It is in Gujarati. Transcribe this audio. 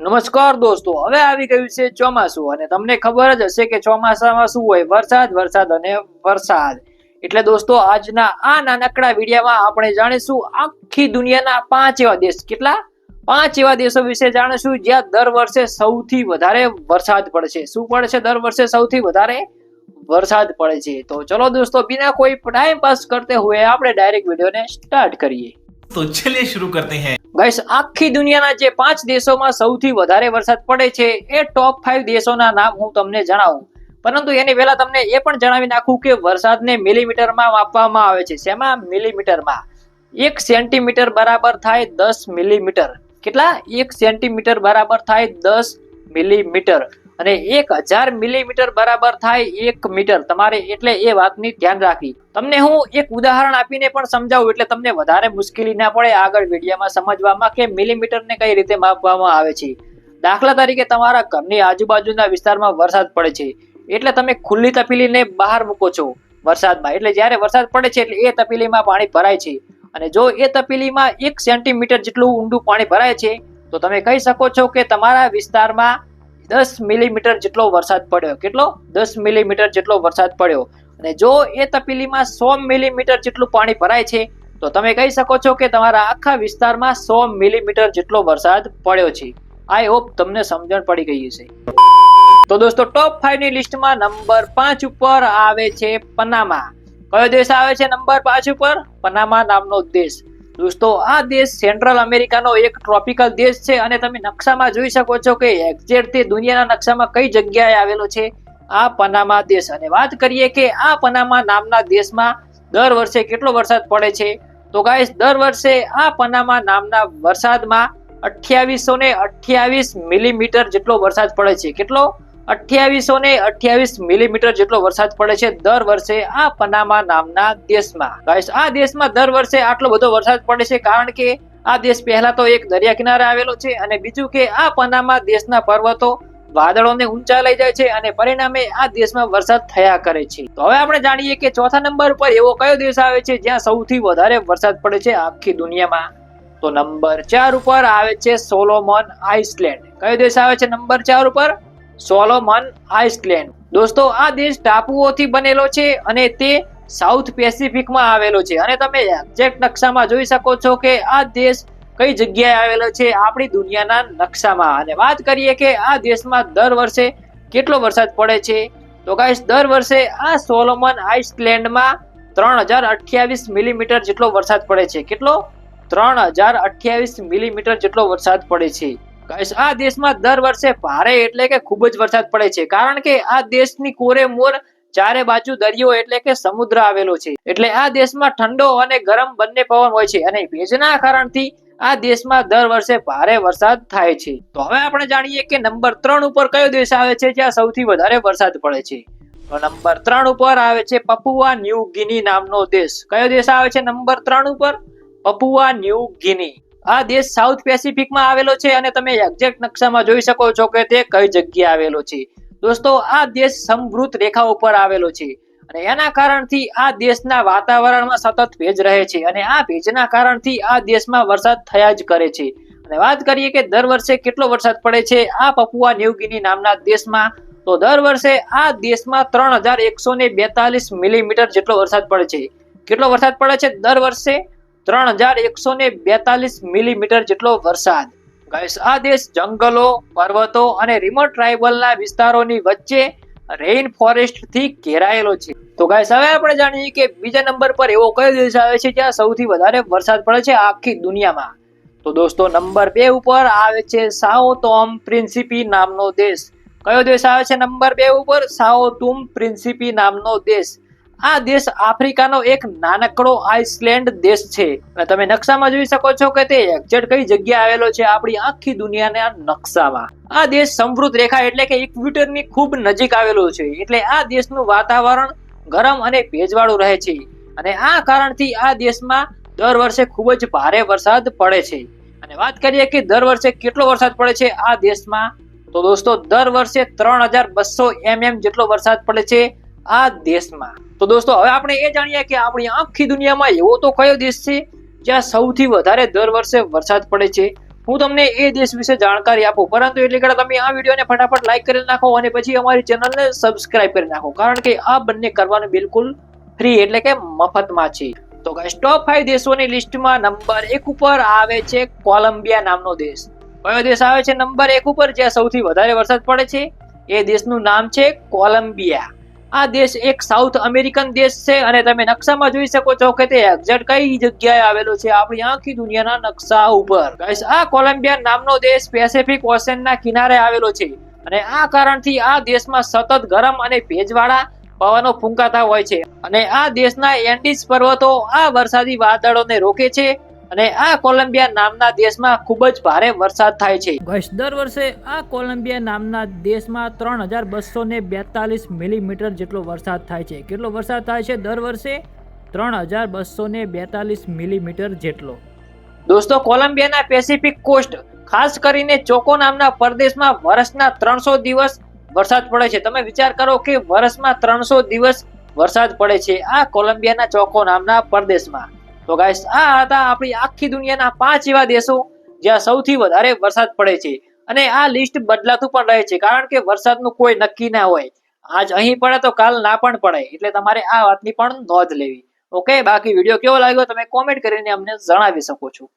નમસ્કાર દોસ્તો, હવે આવી ગયું છે ચોમાસું અને તમને ખબર જ હશે કે ચોમાસામાં શું હોય? વરસાદ વરસાદ અને વરસાદ. એટલે દોસ્તો, આજના આ નાનકડા વિડીયામાં આપણે જાણીશું આખી દુનિયાના પાંચ એવા દેશ. કેટલા? પાંચ એવા દેશો વિશે જાણીશું જ્યાં દર વર્ષે સૌથી વધારે વરસાદ પડશે શું પડશે દર વર્ષે સૌથી વધારે વરસાદ પડે છે. તો ચલો દોસ્તો, બિના કોઈ ટાઈમ પાસ કરતે હોય આપણે ડાયરેક્ટ વિડીયોને સ્ટાર્ટ કરીએ. તો ચલિए શરૂ કરતે હૈ. ગાઈસ આખી દુનિયાના જે પાંચ દેશોમાં સૌથી વધારે વરસાદ પડે છે, એ ટોપ ફાઈવ દેશોના નામ હું તમને જણાવું. પરંતુ એની પહેલા તમને એ પણ જણાવી નાખું કે વરસાદને મિલીમીટરમાં માપવામાં આવે છે. શેમાં? મિલીમીટરમાં. એક સેન્ટીમીટર બરાબર થાય દસ મિલીમીટર. કેટલા? એક સેન્ટીમીટર બરાબર થાય દસ મિલીમીટર. અને એક હજાર મિલીમીટર બરાબર થાય એક મીટર. તમારે એટલે એ વાતની ધ્યાન રાખવી. તમને હું એક ઉદાહરણ આપીને પણ સમજાવું, એટલે તમને વધારે મુશ્કેલી ના પડે આગળ વિડીયોમાં સમજવામાં કે મિલીમીટરને કઈ રીતે માપવામાં આવે છે. દાખલા તરીકે તમારા ઘરની આજુબાજુના વિસ્તારમાં વરસાદ પડે છે. એટલે તમે ખુલ્લી તપેલીને બહાર મૂકો છો વરસાદમાં. એટલે જ્યારે વરસાદ પડે છે, એટલે એ તપેલીમાં પાણી ભરાય છે. અને જો એ તપેલીમાં એક સેન્ટીમીટર જેટલું ઊંડું પાણી ભરાય છે, તો તમે કહી શકો છો કે તમારા વિસ્તારમાં દસ મિલીમીટર જેટલો વરસાદ પડ્યો. કેટલો? દસ મિલીમીટર જેટલો વરસાદ પડ્યો. અને જો એ તપેલીમાં સો મિલીમીટર જેટલું પાણી ભરાય છે, તો તમે કહી શકો છો કે તમારા આખા વિસ્તારમાં સો મિલીમીટર જેટલો વરસાદ પડ્યો છે. આઈ હોપ તમને સમજણ પડી ગઈ હશે. તો દોસ્તો ટોપ ફાઈવની લિસ્ટમાં નંબર પાંચ ઉપર આવે છે, પનામા. કયો દેશ આવે છે? નંબર પાંચ ઉપર? પનામા નામનો દેશ. દોસ્તો, આ દેશ સેન્ટ્રલ અમેરિકાનો એક ટ્રોપિકલ દેશ છે અને તમે નકશામાં જોઈ શકો છો કે એક્ઝેક્ટ તે દુનિયાના નકશામાં કઈ જગ્યાએ આવેલો છે આ પનામા દેશ. અને વાત કરીએ કે આ પનામા નામના દેશમાં દર વર્ષે કેટલો વરસાદ પડે છે? તો ગાઈસ દર વર્ષે આ પનામા નામના વરસાદમાં અઠ્યાવીસો ને અઠ્યાવીસ મિલીમીટર જેટલો વરસાદ પડે છે. કેટલો? અઠ્યાવીસો ને અઠ્યાવીસ મિલીમીટર જેટલો વરસાદ પડે છે દર વર્ષે આ પનામા નામના દેશમાં. આ દેશમાં દર વર્ષે આટલો બધો વરસાદ પડે છે કારણ કે આ દેશ પહેલા તો એક દરિયા કિનારે આવેલો છે અને બીજું કે આ પનામા દેશના પર્વતો વાદળોને ઊંચા લઈ જાય છે અને પરિણામે આ દેશમાં વરસાદ થયા કરે છે. તો હવે આપણે જાણીએ કે ચોથા નંબર પર એવો કયો દેશ આવે છે જ્યાં સૌથી વધારે વરસાદ પડે છે આખી દુનિયામાં? તો નંબર ચાર ઉપર આવે છે સોલોમન આઇસલેન્ડ. કયો દેશ આવે છે નંબર ચાર ઉપર? Solomon island. દોસ્તો, આ દેશ ટાપુઓથી બનેલો છે અને તે સાઉથ પેસિફિકમાં આવેલો છે. અને તમે એક્ઝેક્ટ નકશામાં જોઈ શકો છો કે આ દેશ કઈ જગ્યાએ આવેલો છે આપણી દુનિયાના નકશામાં. અને વાત કરીએ કે આ દેશમાં દર વર્ષે કેટલો વરસાદ પડે છે? તો ગાઈસ, દર વર્ષે આ સોલોમન આઇસલેન્ડમાં ત્રણ હજાર અઠ્યાવીસ મિલીમીટર જેટલો વરસાદ પડે છે. કેટલો? ત્રણ હજાર અઠ્યાવીસ મિલીમીટર જેટલો વરસાદ પડે છે. આ દેશમાં દર વર્ષે ભારે એટલે કે ખૂબ જ વરસાદ પડે છે. કારણ કે આ દેશની કોરે મોર ચારે બાજુ દરિયો એટલે કે સમુદ્ર આવેલો છે. એટલે આ દેશમાં ઠંડો અને ગરમ બંને પવન હોય છે અને ભેજના કારણથી આ દેશમાં દર વર્ષે ભારે વરસાદ થાય છે. તો હવે આપણે જાણીએ કે નંબર ત્રણ ઉપર કયો દેશ આવે છે જ્યાં સૌથી વધારે વરસાદ પડે છે. તો નંબર ત્રણ ઉપર આવે છે પપુઆ ન્યૂ ગિની નામનો દેશ. કયો દેશ આવે છે નંબર ત્રણ ઉપર? Papua New Guinea. આ દેશ સાઉથ પેસિફિકમાં આવેલો છે અને તમે એક્ઝેક્ટ નકશામાં જોઈ શકો છો કે તે કઈ જગ્યાએ આવેલો છે. દોસ્તો, આ દેશ સમૃદ્ધ રેખા ઉપર આવેલો છે અને એના કારણથી આ દેશના વાતાવરણમાં સતત ભેજ રહે છે અને આ ભેજના કારણથી આ દેશમાં વરસાદ થયા જ કરે છે. અને વાત કરીએ કે દર વર્ષે કેટલો વરસાદ પડે છે? આ પપુઆ ન્યૂગિની નામના દેશમાં. તો દર વર્ષે આ દેશમાં ત્રણ હજાર એકસો ને બેતાલીસ મિલીમીટર જેટલો વરસાદ પડે છે. કેટલો વરસાદ પડે છે? દર વર્ષે ત્રણ હજાર એકસો ને બેતાલીસ મિલીમીટર જેટલો વરસાદ. આ દેશ જંગલો, પર્વતો અને રિમોટ ટ્રાઇબલના વિસ્તારોની વચ્ચે રેઇન ફોરેસ્ટથી ઘેરાયેલો છે. તો ગાઈસ, હવે આપણે જાણીએ કે બીજા નંબર પર એવો કયો દેશ આવે છે જ્યાં સૌથી વધારે વરસાદ પડે છે આખી દુનિયામાં. તો દોસ્તો, નંબર બે ઉપર આવે છે સાઓ તોમ પ્રિન્સિપી નામનો દેશ. કયો દેશ આવે છે નંબર બે ઉપર? સાઓ તુમ પ્રિન્સિપી નામનો દેશ. આ દેશ આફ્રિકાનો એક નાનકડો આઇસલેન્ડ દેશ છે. તમે નકશામાં જોઈ શકો છો કે તે એક્ઝેક્ટ કઈ જગ્યા આવેલો છે આપણી આખી દુનિયાના નકશામાં. આ દેશ સમૃદ્ધ રેખા એટલે કે ઇક્વિટરની ખૂબ નજીક આવેલો છે. એટલે આ દેશનું વાતાવરણ ગરમ અને ભેજવાળું રહે છે. અને આ કારણથી આ દેશમાં દર વર્ષે ખૂબ જ ભારે વરસાદ પડે છે. અને વાત કરીએ કે દર વર્ષે કેટલો વરસાદ પડે છે આ દેશમાં? તો દોસ્તો, દર વર્ષે ત્રણ હજાર બસો એમએમ જેટલો વરસાદ પડે છે. આ દેશમાં. તો દોસ્તો, હવે આપણે એ જાણીએ કે આપણી આખી દુનિયામાં એવો તો કયો દેશ છે જ્યાં સૌથી વધારે દર વર્ષે વરસાદ પડે છે? હું તમને એ દેશ વિશે જાણકારી આપું. પરંતુ એટલે કે તમે આ વિડીયોને ફટાફટ લાઈક કરી નાખો અને પછી અમારી ચેનલને સબસ્ક્રાઇબ કરી નાખો. કારણ કે આ બંને કરવાનું બિલકુલ ફ્રી એટલે કે મફતમાં છે. તો ગાઈસ ટોપ ફાઈવ દેશોની લિસ્ટમાં નંબર એક ઉપર આવે છે કોલંબિયા નામનો દેશ. કયો દેશ આવે છે? નંબર એક ઉપર, જ્યાં સૌથી વધારે વરસાદ પડે છે. એ દેશનું નામ છે કોલંબિયા. આ દેશ એક સાઉથ અમેરિકન દેશ છે અને તમે નકશામાં જોઈ શકો છો કે તે એક્ઝેક્ટ કઈ જગ્યાએ આવેલો છે. આપણી આખી દુનિયાના નકશા ઉપર. આ કોલંબિયા નામનો દેશ પેસિફિક ઓશનના કિનારે આવેલો છે. અને આ કારણથી આ દેશમાં સતત ગરમ અને ભેજવાળા પવનો ફૂંકાતા હોય છે. અને આ દેશના એન્ડિસ પર્વતો આ વરસાદી વાદળોને રોકે છે. અને આ કોલંબિયા નામના દેશમાં ખૂબ જ ભારે વરસાદ થાય છે. દર વર્ષે આ કોલંબિયા નામના દેશમાં ત્રણ હજાર બસો ને બેતાલીસ મિલીમીટર જેટલો વરસાદ થાય છે. કેટલો વરસાદ થાય છે? દર વર્ષે ત્રણ હજાર બસો ને બેતાલીસ મિલીમીટર જેટલો. દોસ્તો કોલંબિયાના પેસિફિક કોસ્ટ ખાસ કરીને ચોકો નામના પ્રદેશમાં વર્ષના ત્રણસો દિવસ વરસાદ પડે છે. તમે વિચાર કરો કે વર્ષમાં ત્રણસો દિવસ વરસાદ પડે છે આ કોલંબિયાના ચોકો નામના પ્રદેશમાં. તો ગાઈસ આ હતા આપણી આખી દુનિયાના પાંચ એવા દેશો જ્યાં સૌથી વધારે વરસાદ પડે છે. અને આ લિસ્ટ બદલાતું પણ રહે છે, કારણ કે વરસાદનું કોઈ નક્કી ના હોય. આજ અહીં પડે તો કાલ ના પણ પડે, એટલે તમારે આ વાતની પણ નોંધ લેવી. ઓકે બાકી વીડિયો કેવો લાગ્યો તમે કોમેન્ટ કરીને અમને જણાવી શકો છો.